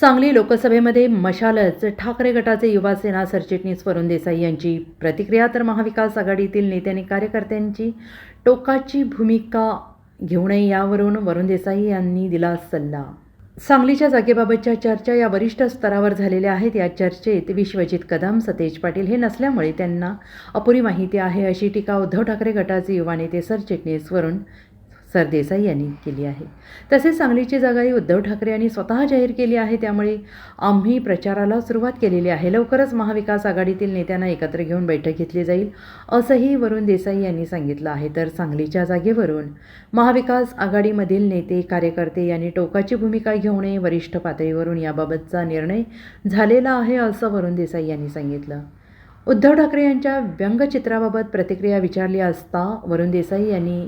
सांगली लोकसभेमध्ये मशालच ठाकरे गटाचे युवासेना सरचिटणीस वरुण देसाई यांची प्रतिक्रिया तर महाविकास आघाडीतील नेत्यांनी कार्यकर्त्यांची टोकाची भूमिका घेऊ नये यावरून वरुण देसाई यांनी दिला सल्ला. सांगलीच्या जागेबाबतच्या चर्चा या वरिष्ठ स्तरावर झालेल्या आहेत. या चर्चेत विश्वजित कदम सतेज पाटील हे नसल्यामुळे त्यांना अपुरी माहिती आहे अशी टीका उद्धव ठाकरे गटाचे युवा नेते सरचिटणीस वरुण सरदेसाई यांनी केली आहे. तसेच सांगलीची जागाही उद्धव ठाकरे यांनी स्वतः जाहीर केली आहे. त्यामुळे आम्ही प्रचाराला सुरुवात केलेली आहे. लवकरच महाविकास आघाडीतील नेत्यांना एकत्र घेऊन बैठक घेतली जाईल असंही वरुण देसाई यांनी सांगितलं आहे. तर सांगलीच्या जागेवरून महाविकास आघाडीमधील नेते कार्यकर्ते यांनी टोकाची भूमिका घेऊ नये वरिष्ठ पातळीवरून याबाबतचा निर्णय झालेला आहे असं वरुण देसाई यांनी सांगितलं. उद्धव ठाकरे यांच्या व्यंगचित्राबाबत प्रतिक्रिया विचारली असता वरुण देसाई यांनी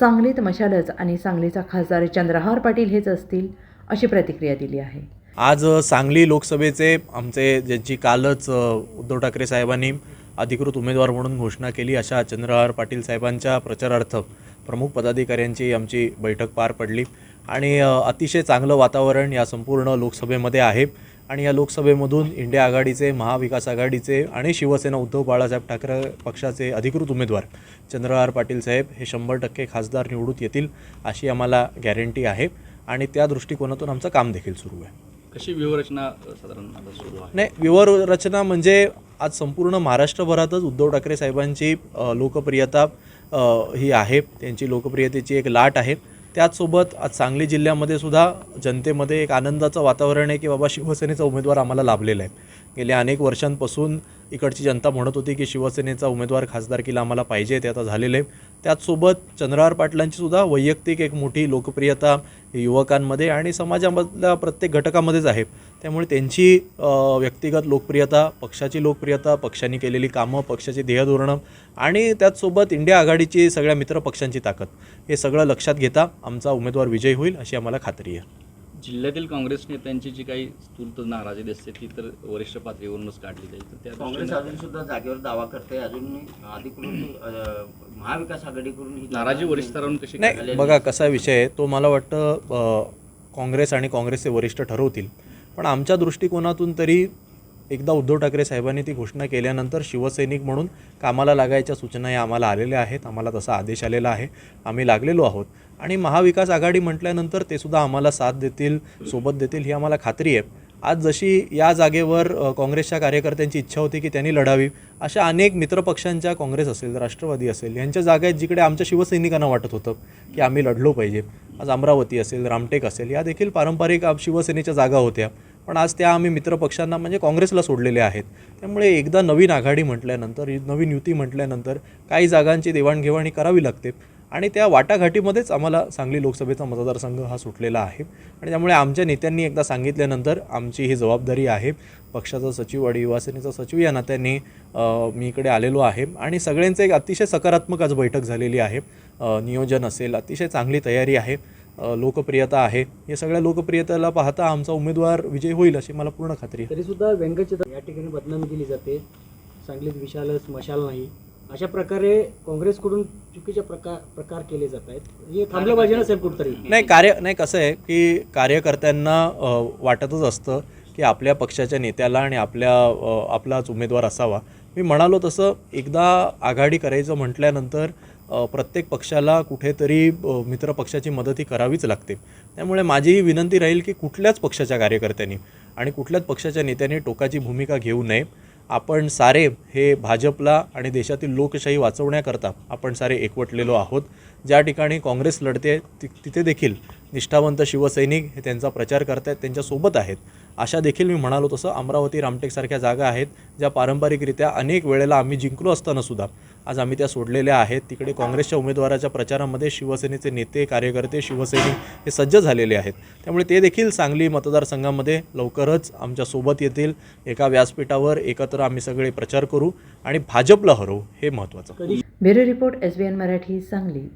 सांगलीत मशालच आणि सांगलीचा खासदार चंद्रहार पाटील हेच असतील अशी प्रतिक्रिया दिली आहे. आज सांगली लोकसभेचे आमचे ज्यांची कालच उद्धव ठाकरे साहेबांनी अधिकृत उमेदवार म्हणून घोषणा केली अशा चंद्रहार पाटील साहेबांच्या प्रचारार्थ प्रमुख पदाधिकाऱ्यांची आमची बैठक पार पडली. आणि अतिशय चांगलं वातावरण या संपूर्ण लोकसभेमध्ये आहे. आणि या लोकसभेमधून इंडिया आघाडीचे महाविकास आघाडीचे आणि शिवसेना उद्धव बाळासाहेब ठाकरे पक्षाचे अधिकृत उमेदवार चंद्रहार पाटील साहेब हे शंभर टक्के खासदार निवडून येतील अशी आम्हाला गॅरंटी आहे. आणि त्या दृष्टिकोनातून आमचं काम देखील सुरू आहे. कशी व्यूहरचना साधारण आता सुरू आहे? नाही विवर रचना म्हणजे आज संपूर्ण महाराष्ट्रभरातच उद्धव ठाकरे साहेबांची लोकप्रियता ही आहे. त्यांची लोकप्रियतेची एक लाट आहे. त्याचसोबत आज सांगली जिल्ह्यामध्ये सुद्धा जनतेमध्ये एक आनंदाचं वातावरण आहे की बाबा शिवसेनेचा उमेदवार आम्हाला लाभलेला आहे. गेल्या अनेक वर्षांपासून इकडची जनता म्हणत होती की शिवसेनेचा उमेदवार खासदारकीला आम्हाला पाहिजे ते आता झालेलं आहे. त्याचसोबत चंद्रहार पाटलांची सुद्धा वैयक्तिक एक मोठी लोकप्रियता युवकांमध्ये आणि समाजामधल्या प्रत्येक घटकामध्येच आहे. त्यामुळे त्यांची व्यक्तिगत लोकप्रियता पक्षाची लोकप्रियता पक्षाने केलेली कामं पक्षाची ध्येयधोरणं आणि त्याचसोबत इंडिया आघाडीची सगळ्या मित्र पक्षांची ताकद हे सगळं लक्षात घेता आमचा उमेदवार विजयी होईल अशी आम्हाला खात्री आहे. जिल्ह्यातील काँग्रेस नेत्यांची जी काही स्थूर्त नाराजी दिसते ती तर वरिष्ठ पातळीवरूनच काढली जाईल. तर त्या काँग्रेस अजून सुद्धा जागेवर दावा करते अजून अधिकृत महाविकास आघाडीकडून ही नाराजी वरिष्ठ स्तरावरून कशी नाही बघा कसा विषय आहे. तो मला वाटतं काँग्रेस आणि काँग्रेसचे वरिष्ठ ठरवतील. पण आमच्या दृष्टिकोनातून तरी एकदा उद्धव ठाकरे साहेबांनी ती घोषणा केल्यानंतर शिवसैनिक म्हणून कामाला लागायच्या सूचना या आम्हाला आलेल्या आहेत. आम्हाला तसा आदेश आलेला आहे. आम्ही लागलेलो आहोत. आणि महाविकास आघाडी म्हटल्यानंतर ते सुद्धा आम्हाला साथ देतील सोबत देतील ही आम्हाला खात्री आहे. आज जशी या जागेवर काँग्रेसच्या कार्यकर्त्यांची इच्छा होती की त्यांनी लढावी अशा अनेक मित्रपक्षांच्या काँग्रेस असेल राष्ट्रवादी असेल यांच्या जागा आहेत जिकडे आमच्या शिवसैनिकांना वाटत होतं की आम्ही लढलो पाहिजे. आज अमरावती असेल रामटेक असेल या देखील पारंपरिक शिवसेनेच्या जागा होत्या. पण आज त्या आम्ही मित्रपक्षांना म्हणजे काँग्रेसला सोडलेले आहेत. त्यामुळे एकदा नवीन आघाडी म्हटल्यानंतर नवीन युती म्हटल्यानंतर काही जागांची देवाणघेवाण ही करावी लागते. आणि त्या वाटाघाटीमध्येच आम्हाला सांगली लोकसभेचा मतदारसंघ हा सुटलेला आहे. आणि त्यामुळे आमच्या नेत्यांनी एकदा सांगितल्यानंतर आमची ही जबाबदारी आहे. पक्षाचा सचिव आणि युवासेनेचा सचिव या नात्याने मी इकडे आलेलो आहे. आणि सगळ्यांचं एक अतिशय सकारात्मक आज बैठक झालेली आहे. नियोजन असेल अतिशय चांगली तयारी आहे. लोकप्रियता आहे. या सगळ्या लोकप्रियतेला पाहता आमचा उमेदवार विजय होईल अशी मला पूर्ण खात्री आहे. तरी सुद्धा व्यंगचित्र या ठिकाणी बदनामी केली जाते. सांगलीत विशालच मशाल नाही. अशा प्रकारे काँग्रेसकडून चुकीचे प्रकार प्रकार केले जात आहेत. हे थांबलं पाहिजे नसेल कुठतरी? नाही कार्य नाही कसं आहे की कार्यकर्त्यांना वाटतच असतं की आपल्या पक्षाच्या नेत्याला आणि आपल्या आपलाच उमेदवार असावा. मी म्हणालो तसं एकदा आघाडी करायचं म्हटल्यानंतर प्रत्येक पक्षाला कुठेतरी मित्र पक्षाची मदत ही करावीच लागते. त्यामुळे माझी ही विनंती राहील की कुठल्याच पक्षाच्या कार्यकर्त्यांनी आणि कुठल्याच पक्षाच्या नेत्यांनी टोकाची भूमिका घेऊ नये. आपण सारे हे भाजपला आणि देशातील लोकशाही वाचवण्याकरता आपण सारे एकवटलेलो आहोत. ज्या ठिकाणी काँग्रेस लढते ति तिथे देखील निष्ठावंत शिवसैनिक हे त्यांचा प्रचार करतायत त्यांच्यासोबत आहेत. अशा देखील मी म्हणालो तसं अमरावती रामटेकसारख्या जागा आहेत ज्या पारंपरिकरित्या अनेक वेळेला आम्ही जिंकलो असताना सुद्धा. आज आम्ही त्या सोडलेल्या आहेत. तिकडे काँग्रेसच्या उमेदवाराच्या प्रचारामध्ये शिवसेनेचे नेते कार्यकर्ते शिवसैनिक हे सज्ज झालेले आहेत. त्यामुळे ते देखील सांगली मतदारसंघामध्ये लवकरच आमच्यासोबत येतील. एका व्यासपीठावर एकत्र आम्ही सगळे प्रचार करू आणि भाजपला हरवू हे महत्त्वाचं. Bureau report S B N Marathi Sangli.